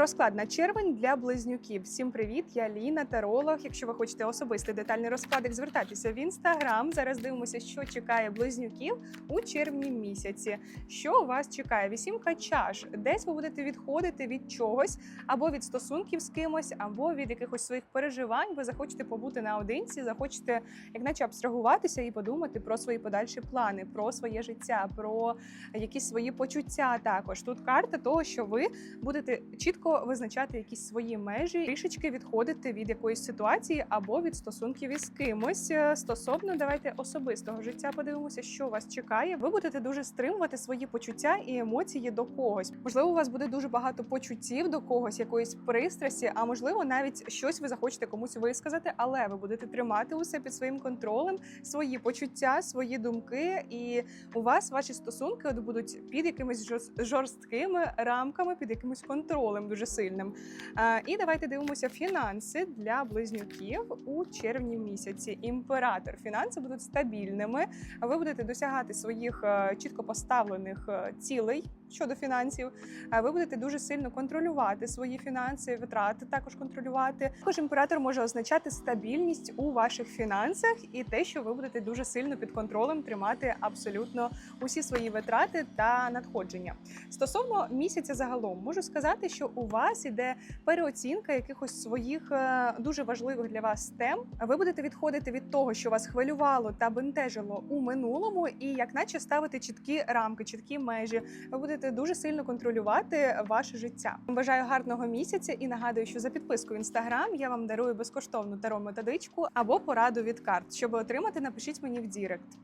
Розклад на червень для близнюків. Всім привіт! Я Ліна, таролог. Якщо ви хочете особистий детальний розклад, звертайтеся в інстаграм. Зараз дивимося, що чекає близнюків у червні місяці. Що вас чекає? Вісімка чаш. Десь ви будете відходити від чогось, або від стосунків з кимось, або від якихось своїх переживань. Ви захочете побути наодинці, захочете, як наче абстрагуватися і подумати про свої подальші плани, про своє життя, про якісь свої почуття. Також тут карта того, що ви будете чітко визначати якісь свої межі, трішечки відходити від якоїсь ситуації або від стосунків із кимось. Е, Стосовно давайте особистого життя, подивимося, що вас чекає. Ви будете дуже стримувати свої почуття і емоції до когось. Можливо, у вас буде дуже багато почуттів до когось, якоїсь пристрасті, а можливо, навіть щось ви захочете комусь висказати, але ви будете тримати усе під своїм контролем, свої почуття, свої думки, і у вас ваші стосунки будуть під якимись жорст- жорсткими рамками, під якимось контролем дуже сильним. Е, І давайте дивимося фінанси для близнюків у червні місяці. Імператор фінанси будуть стабільними. Ви будете досягати своїх е, чітко поставлених е, цілей щодо фінансів. Е, Ви будете дуже сильно контролювати свої фінанси, витрати також контролювати. Також імператор може означати стабільність у ваших фінансах і те, що ви будете дуже сильно під контролем тримати абсолютно усі свої витрати та надходження. Стосовно місяця загалом, можу сказати, що у вас іде переоцінка якихось своїх е, дуже важливих для вас тем. Ви будете відходити від того, що вас хвилювало та бентежило у минулому, і як наче ставити чіткі рамки, чіткі межі. Ви будете дуже сильно контролювати ваше життя. Бажаю гарного місяця і нагадую, що за підписку в інстаграм я вам дарую безкоштовну таро методичку або пораду від карт. Щоб отримати, напишіть мені в Дірект.